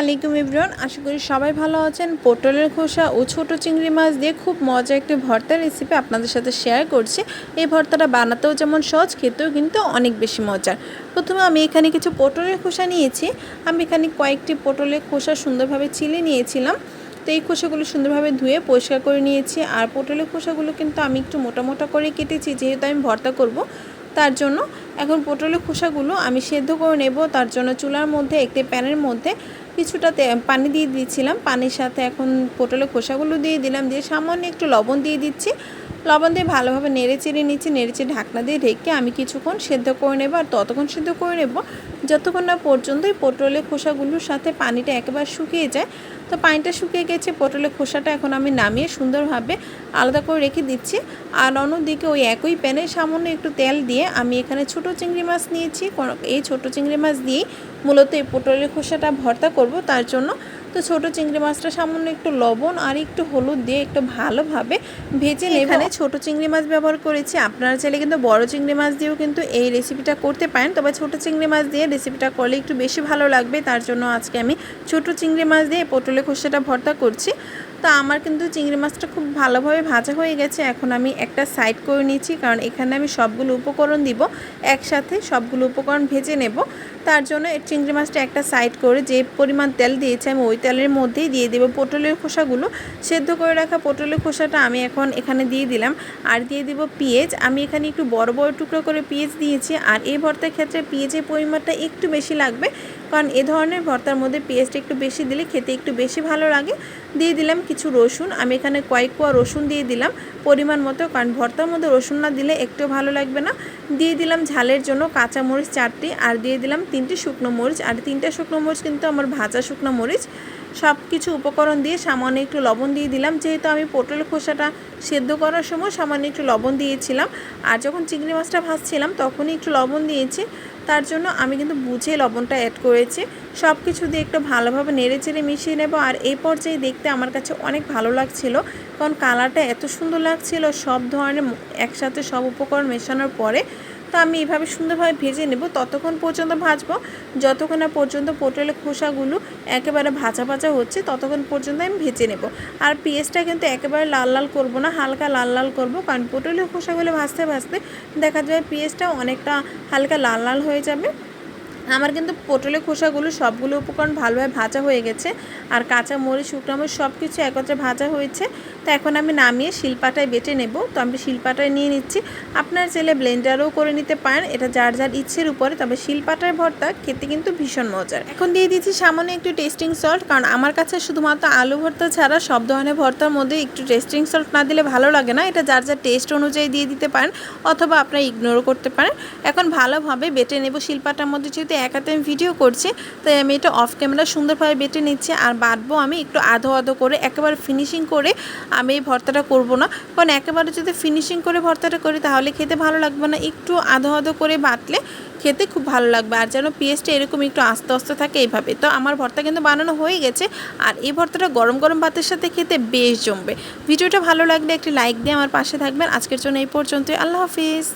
আলাইকুম ইব্রান আশা করি সবাই ভালো আছেন। পটলের খোসা ও ছোট চিংড়ি মাছ দিয়ে খুব মজা একটি ভর্তার রেসিপি আপনাদের সাথে শেয়ার করছি। এই ভর্তাটা বানাতেও যেমন সহজ, খেতেও কিন্তু অনেক বেশি মজার। প্রথমে আমি এখানে কিছু পটলের খোসা নিয়েছি। আমি এখানে কয়েকটি পটলের খোসা সুন্দরভাবে চিলে নিয়েছিলাম। তো এই খোসাগুলো সুন্দরভাবে ধুয়ে পরিষ্কার করে নিয়েছি। আর পটলের খোসাগুলো কিন্তু আমি একটু মোটা মোটা করে কেটেছি, যেহেতু আমি ভর্তা করব। তার জন্য এখন পটলের খোসাগুলো আমি সেদ্ধ করে নেব। তার জন্য চুলার মধ্যে, একটি প্যানের মধ্যে কিছুটা পানি দিয়ে দিয়েছিলাম। পানির সাথে এখন পটলের খোসাগুলো দিয়ে দিলাম। দিয়ে সামান্য একটু লবণ দিয়ে দিচ্ছি। লবণ দিয়ে ভালোভাবে নেড়ে চেড়ে নিচ্ছি। নেড়ে চেড়ে ঢাকনা দিয়ে ঢেকে আমি কিছুক্ষণ সেদ্ধ করে নেব। আর ততক্ষণ সেদ্ধ করে নেব, যতক্ষণ না পর্যন্ত এই পটলের খোসাগুলোর সাথে পানিটা একেবারে শুকিয়ে যায়। তো পানিটা শুকিয়ে গেছে, পটলের খোসাটা এখন আমি নামিয়ে সুন্দরভাবে আলাদা করে রেখে দিচ্ছি। আর অন্যদিকে ওই একই প্যানে সামান্য একটু তেল দিয়ে আমি এখানে ছোট চিংড়ি মাছ নিয়েছি। এই ছোট চিংড়ি মাছ দিয়েই মূলত এই পটলের খোসাটা ভর্তা করব। তার জন্য তো ছোট চিংড়ি মাছটা সামান্য একটু লবণ আর একটু হলুদ দিয়ে একটু ভালোভাবে ভেজে নেব। এখানে ছোট চিংড়ি মাছ ব্যবহার করেছি। আপনারা চাইলে কিন্তু বড় চিংড়ি মাছ দিয়েও কিন্তু এই রেসিপিটা করতে পারেন। তবে ছোট চিংড়ি মাছ দিয়ে রেসিপিটা করলে একটু বেশি ভালো লাগবে। তার জন্য আজকে আমি ছোট চিংড়ি মাছ দিয়ে পটলের খোসাটা ভর্তা করছি। তো আমার কিন্তু চিংড়ি মাছটা খুব ভালোভাবে ভাজা হয়ে গেছে। এখন আমি একটা সাইড করে নিয়েছি কারণ এখানে আমি সবগুলো উপকরণ দিব। একসাথে সবগুলো উপকরণ ভেজে নেব। তার জন্য এই চিংড়ি মাছটা একটা সাইড করে যে পরিমাণ তেল দিয়েছি আমি ওই তেলের মধ্যেই দিয়ে দেবো। পটলের খোসাগুলো সেদ্ধ করে রাখা পটলের খোসাটা আমি এখন এখানে দিয়ে দিলাম। আর দিয়ে দিব পেঁয়াজ। আমি এখানে একটু বড় বড় টুকরো করে পেঁয়াজ দিয়েছি। আর এই ভর্তার ক্ষেত্রে পেঁয়াজের পরিমাণটা একটু বেশি লাগবে। কারণ এ ধরনের ভর্তার মধ্যে পেঁয়াজটা একটু বেশি দিলে খেতে একটু বেশি ভালো লাগে। দিয়ে দিলাম কিছু রসুন। আমি এখানে কয়েক কোয়া রসুন দিয়ে দিলাম পরিমাণ মতো। কারণ ভর্তার মধ্যে রসুন না দিলে একটু ভালো লাগবে না। দিয়ে দিলাম ঝালের জন্য কাঁচামরিচ চারটি। আর দিয়ে দিলাম তিনটি শুকনো মরিচ আর তিনটা শুকনো মরিচ কিন্তু আমার ভাজা শুকনো মরিচ। সব কিছু উপকরণ দিয়ে সামান্য একটু লবণ দিয়ে দিলাম। যেহেতু আমি পটল খোসাটা সেদ্ধ করার সময় সামান্য একটু লবণ দিয়েছিলাম। আর যখন চিংড়ি মাছটা ভাজছিলাম তখনই একটু লবণ দিয়েছি। তার জন্য আমি কিন্তু বুঝে লবণটা অ্যাড করেছি। সব কিছু দিয়ে একটু ভালোভাবে নেড়ে চেড়ে মিশিয়ে নেব। আর এই পর্যায়ে দেখতে আমার কাছে অনেক ভালো লাগছিল। কারণ কালারটা এত সুন্দর লাগছিল, সব ধরনের একসাথে সব উপকরণ মেশানোর পরে। তো আমি এইভাবে সুন্দরভাবে ভেজে নেব। ততক্ষণ পর্যন্ত ভাজবো। যতক্ষণ না পর্যন্ত পটলের খোসাগুলো একেবারে ভাজা ভাজা হচ্ছে, ততক্ষণ পর্যন্ত আমি ভেজে নেব। আর পেঁয়াজটা কিন্তু একেবারে লাল লাল করব না, হালকা লাল লাল করব। কারণ পটলের খোসাগুলো ভাজতে ভাজতে দেখা যায় পেঁয়াজটা অনেকটা হালকা লাল লাল হয়ে যাবে। আমার কিন্তু পটলের খোসাগুলো সবগুলো উপকরণ ভালোভাবে ভাজা হয়ে গেছে। আর কাঁচা মরিচ শুকনো মরিচ সব কিছু একত্রে ভাজা হয়েছে। তো এখন আমি নামিয়ে শিলপাটায় বেটে নেব। তো আমি শিলপাটায় নিয়ে নিচ্ছি। আপনার চাইলে ব্লেন্ডারও করে নিতে পারেন। এটা যার যার ইচ্ছের উপরে। তবে শিলপাটায় ভর্তা খেতে কিন্তু ভীষণ মজার। এখন দিয়ে দিচ্ছি সামান্য একটু টেস্টিং সল্ট। কারণ আমার কাছে শুধুমাত্র আলু ভর্তা ছাড়া সব ধরনের ভর্তার মধ্যে একটু টেস্টিং সল্ট না দিলে ভালো লাগে না। এটা যার যার টেস্ট অনুযায়ী দিয়ে দিতে পারেন। অথবা আপনারা ইগনোরও করতে পারেন। এখন ভালোভাবে বেটে নেব শিলপাটার মধ্যে। যেহেতু একাতে আমি ভিডিও করছি, তাই আমি এটা অফ ক্যামেরা সুন্দরভাবে বেটে নিচ্ছি। আর বাটবো আমি একটু আধো আধো করে, একেবারে ফিনিশিং করে আমি এই ভর্তাটা করব না। কারণ একেবারে যদি ফিনিশিং করে ভর্তাটা করি, তাহলে খেতে ভালো লাগবে না। একটু আধো আধো করে বাটলে খেতে খুব ভালো লাগবে। আর যেন পেঁয়াজটা এরকম একটু আস্তে আস্তে থাকে এইভাবে। তো আমার ভর্তা কিন্তু বানানো হয়ে গেছে। আর এই ভর্তাটা গরম গরম ভাতের সাথে খেতে বেশ জমবে। ভিডিওটা ভালো লাগলে একটি লাইক দিয়ে আমার পাশে থাকবেন। আজকের জন্য এই পর্যন্তই। আল্লাহ হাফিজ।